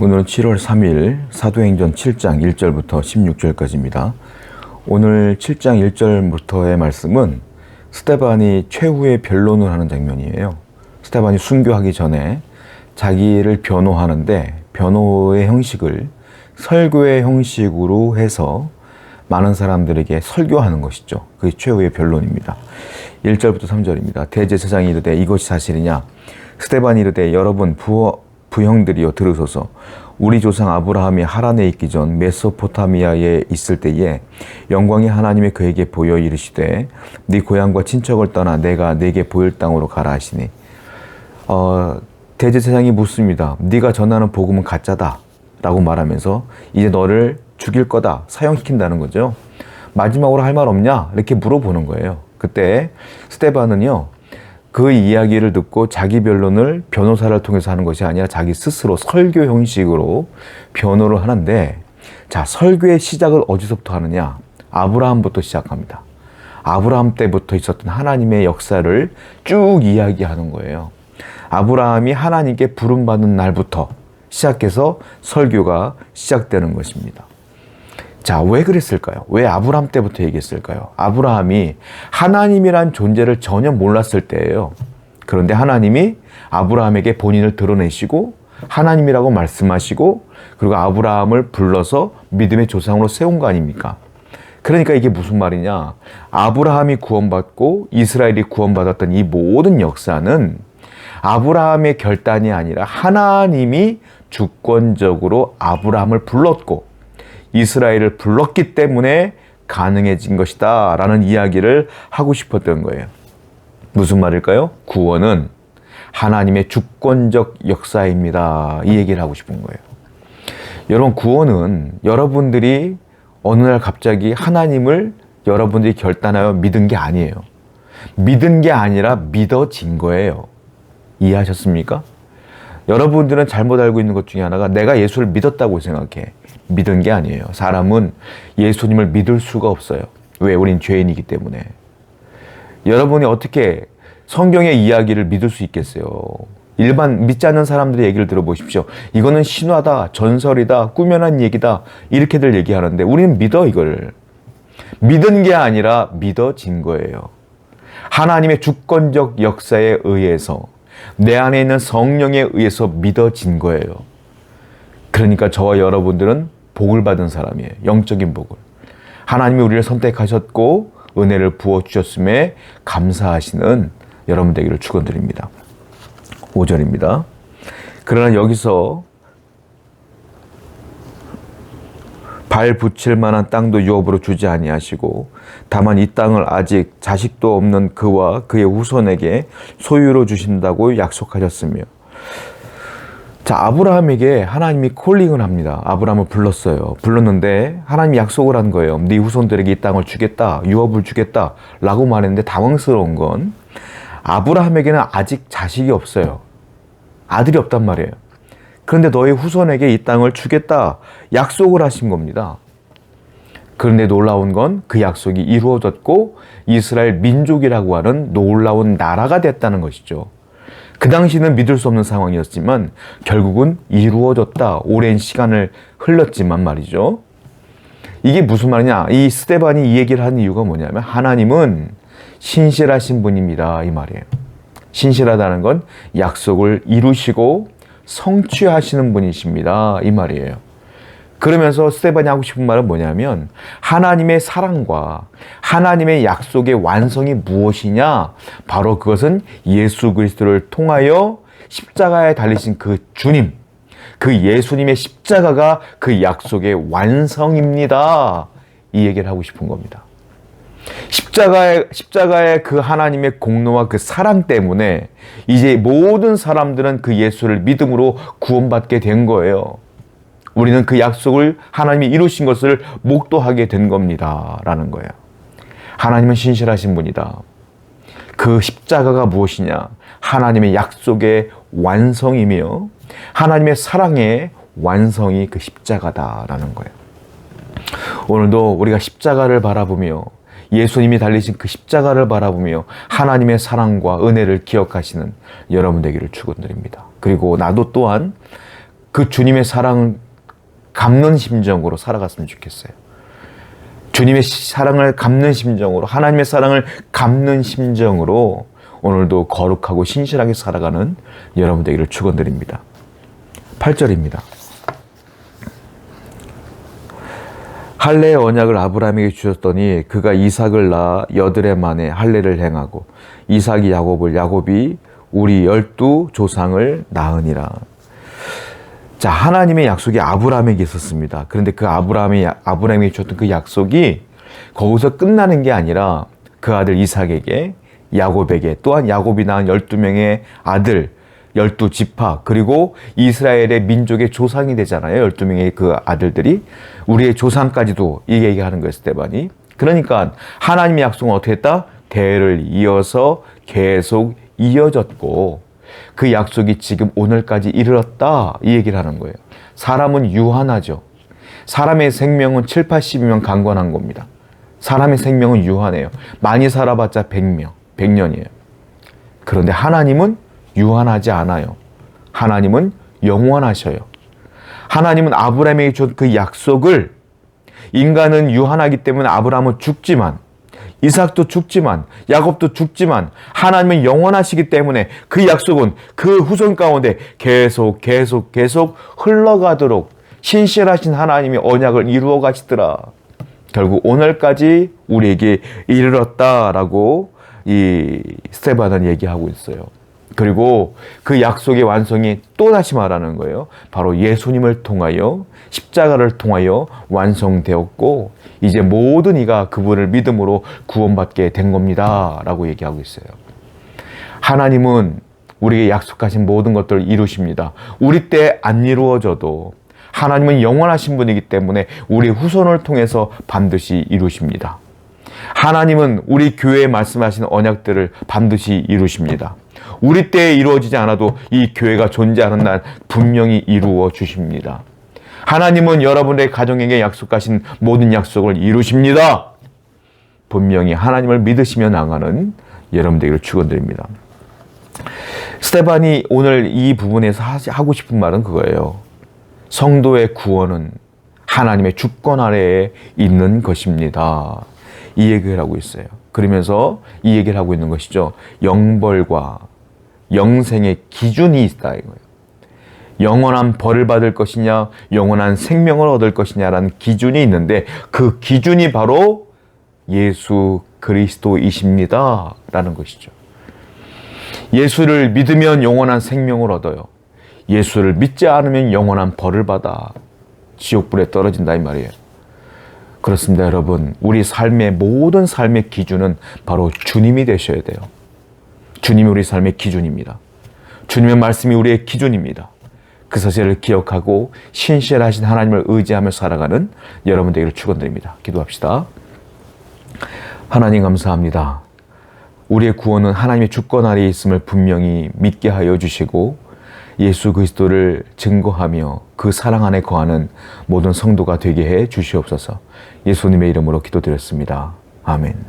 오늘은 7월 3일 사도행전 7장 1절부터 16절까지입니다. 오늘 7장 1절부터의 말씀은 스테반이 최후의 변론을 하는 장면이에요. 스테반이 순교하기 전에 자기를 변호하는데 변호의 형식을 설교의 형식으로 해서 많은 사람들에게 설교하는 것이죠. 그게 최후의 변론입니다. 1절부터 3절입니다. 대제사장이 이르되 이것이 사실이냐? 스테반이 이르되 여러분 부, 부형들이여 들으소서 우리 조상 아브라함이 하란에 있기 전 메소포타미아에 있을 때에 영광이 하나님이 그에게 보여 이르시되 네 고향과 친척을 떠나 내가 네게 보일 땅으로 가라 하시니 어, 대제사장이 묻습니다. 네가 전하는 복음은 가짜다 라고 말하면서 이제 너를 죽일 거다 사형시킨다는 거죠. 마지막으로 할 말 없냐 이렇게 물어보는 거예요. 그때 스테반은요 그 이야기를 듣고 자기 변론을 변호사를 통해서 하는 것이 아니라 자기 스스로 설교 형식으로 변호를 하는데 자 설교의 시작을 어디서부터 하느냐 아브라함부터 시작합니다. 아브라함 때부터 있었던 하나님의 역사를 쭉 이야기하는 거예요. 아브라함이 하나님께 부름받는 날부터 시작해서 설교가 시작되는 것입니다. 자, 왜 그랬을까요? 왜 아브라함 때부터 얘기했을까요? 아브라함이 하나님이란 존재를 전혀 몰랐을 때예요. 그런데 하나님이 아브라함에게 본인을 드러내시고 하나님이라고 말씀하시고 그리고 아브라함을 불러서 믿음의 조상으로 세운 거 아닙니까? 그러니까 이게 무슨 말이냐? 아브라함이 구원받고 이스라엘이 구원받았던 이 모든 역사는 아브라함의 결단이 아니라 하나님이 주권적으로 아브라함을 불렀고 이스라엘을 불렀기 때문에 가능해진 것이다 라는 이야기를 하고 싶었던 거예요. 무슨 말일까요? 구원은 하나님의 주권적 역사입니다. 이 얘기를 하고 싶은 거예요. 여러분, 구원은 여러분들이 어느 날 갑자기 하나님을 여러분들이 결단하여 믿은 게 아니에요. 믿은 게 아니라 믿어진 거예요. 이해하셨습니까? 여러분들은 잘못 알고 있는 것 중에 하나가 내가 예수를 믿었다고 생각해. 믿은 게 아니에요. 사람은 예수님을 믿을 수가 없어요. 왜? 우린 죄인이기 때문에. 여러분이 어떻게 성경의 이야기를 믿을 수 있겠어요? 일반 믿지 않는 사람들의 얘기를 들어보십시오. 이거는 신화다, 전설이다, 꾸며낸 얘기다, 이렇게들 얘기하는데 우리는 믿어, 이걸. 믿은 게 아니라 믿어진 거예요. 하나님의 주권적 역사에 의해서 내 안에 있는 성령에 의해서 믿어진 거예요. 그러니까 저와 여러분들은 복을 받은 사람이에요. 영적인 복을. 하나님이 우리를 선택하셨고 은혜를 부어 주셨음에 감사하시는 여러분 되기를 축원드립니다. 5절입니다. 그러나 여기서 발 붙일 만한 땅도 유업으로 주지 아니하시고 다만 이 땅을 아직 자식도 없는 그와 그의 후손에게 소유로 주신다고 약속하셨으며 자 아브라함에게 하나님이 콜링을 합니다. 아브라함을 불렀어요. 불렀는데 하나님이 약속을 한 거예요. 네 후손들에게 이 땅을 주겠다, 유업을 주겠다 라고 말했는데 당황스러운 건 아브라함에게는 아직 자식이 없어요. 아들이 없단 말이에요. 그런데 너희 후손에게 이 땅을 주겠다 약속을 하신 겁니다. 그런데 놀라운 건 그 약속이 이루어졌고 이스라엘 민족이라고 하는 놀라운 나라가 됐다는 것이죠. 그 당시는 믿을 수 없는 상황이었지만 결국은 이루어졌다. 오랜 시간을 흘렀지만 말이죠. 이게 무슨 말이냐? 이 스테반이 이 얘기를 한 이유가 뭐냐면 하나님은 신실하신 분입니다. 이 말이에요. 신실하다는 건 약속을 이루시고 성취하시는 분이십니다. 이 말이에요. 그러면서 스테반이 하고 싶은 말은 뭐냐면 하나님의 사랑과 하나님의 약속의 완성이 무엇이냐? 바로 그것은 예수 그리스도를 통하여 십자가에 달리신 그 주님, 그 예수님의 십자가가 그 약속의 완성입니다. 이 얘기를 하고 싶은 겁니다. 십자가의, 십자가의 그 하나님의 공로와 그 사랑 때문에 이제 모든 사람들은 그 예수를 믿음으로 구원받게 된 거예요. 우리는 그 약속을 하나님이 이루신 것을 목도하게 된 겁니다. 라는 거예요. 하나님은 신실하신 분이다. 그 십자가가 무엇이냐? 하나님의 약속의 완성이며 하나님의 사랑의 완성이 그 십자가다라는 거예요. 오늘도 우리가 십자가를 바라보며 예수님이 달리신 그 십자가를 바라보며 하나님의 사랑과 은혜를 기억하시는 여러분 되기를 축원드립니다. 그리고 나도 또한 그 주님의 사랑을 갚는 심정으로 살아갔으면 좋겠어요. 주님의 사랑을 갚는 심정으로 하나님의 사랑을 갚는 심정으로 오늘도 거룩하고 신실하게 살아가는 여러분 되기를 축원드립니다. 8절입니다. 할례의 언약을 아브라함에게 주셨더니 그가 이삭을 낳아 여드레 만에 할례를 행하고 이삭이 야곱을 야곱이 우리 열두 조상을 낳으니라. 자, 하나님의 약속이 아브라함에게 있었습니다. 그런데 그 아브라함이 아브라함에게 주었던 그 약속이 거기서 끝나는 게 아니라 그 아들 이삭에게 야곱에게 또한 야곱이 낳은 12명의 아들 12 지파 그리고 이스라엘의 민족의 조상이 되잖아요. 12명의 그 아들들이 우리의 조상까지도 이 얘기하는 거예요. 스테반이. 그러니까 하나님의 약속은 어떻게 했다? 대를 이어서 계속 이어졌고 그 약속이 지금 오늘까지 이르렀다 이 얘기를 하는 거예요. 사람은 유한하죠. 사람의 생명은 7, 80이면 강건한 겁니다. 사람의 생명은 유한해요. 많이 살아봤자 100명, 100년이에요. 그런데 하나님은 유한하지 않아요. 하나님은 영원하셔요. 하나님은 아브라함에게 준 그 약속을 인간은 유한하기 때문에 아브라함은 죽지만 이삭도 죽지만 야곱도 죽지만 하나님은 영원하시기 때문에 그 약속은 그 후손 가운데 계속 계속 계속 흘러가도록 신실하신 하나님이 언약을 이루어 가시더라. 결국 오늘까지 우리에게 이르렀다라고 이 스테반은 얘기하고 있어요. 그리고 그 약속의 완성이 또 다시 말하는 거예요. 바로 예수님을 통하여 십자가를 통하여 완성되었고 이제 모든 이가 그분을 믿음으로 구원받게 된 겁니다라고 얘기하고 있어요. 하나님은 우리에게 약속하신 모든 것들을 이루십니다. 우리 때 안 이루어져도 하나님은 영원하신 분이기 때문에 우리 후손을 통해서 반드시 이루십니다. 하나님은 우리 교회에 말씀하신 언약들을 반드시 이루십니다. 우리 때에 이루어지지 않아도 이 교회가 존재하는 날 분명히 이루어 주십니다. 하나님은 여러분의 가정에게 약속하신 모든 약속을 이루십니다. 분명히 하나님을 믿으시며 나가는 여러분 되기를 축원드립니다. 스테반이 오늘 이 부분에서 하고 싶은 말은 그거예요. 성도의 구원은 하나님의 주권 아래에 있는 것입니다. 이 얘기를 하고 있어요. 그러면서 이 얘기를 하고 있는 것이죠. 영벌과 영생의 기준이 있다 이거예요. 영원한 벌을 받을 것이냐, 영원한 생명을 얻을 것이냐라는 기준이 있는데 그 기준이 바로 예수 그리스도이십니다. 라는 것이죠. 예수를 믿으면 영원한 생명을 얻어요. 예수를 믿지 않으면 영원한 벌을 받아 지옥불에 떨어진다 이 말이에요. 그렇습니다, 여러분. 우리 삶의 모든 삶의 기준은 바로 주님이 되셔야 돼요. 주님이 우리 삶의 기준입니다. 주님의 말씀이 우리의 기준입니다. 그 사실을 기억하고 신실하신 하나님을 의지하며 살아가는 여러분 되기를 축원드립니다. 기도합시다. 하나님 감사합니다. 우리의 구원은 하나님의 주권 아래에 있음을 분명히 믿게 하여 주시고 예수 그리스도를 증거하며 그 사랑 안에 거하는 모든 성도가 되게 해 주시옵소서. 예수님의 이름으로 기도드렸습니다. 아멘.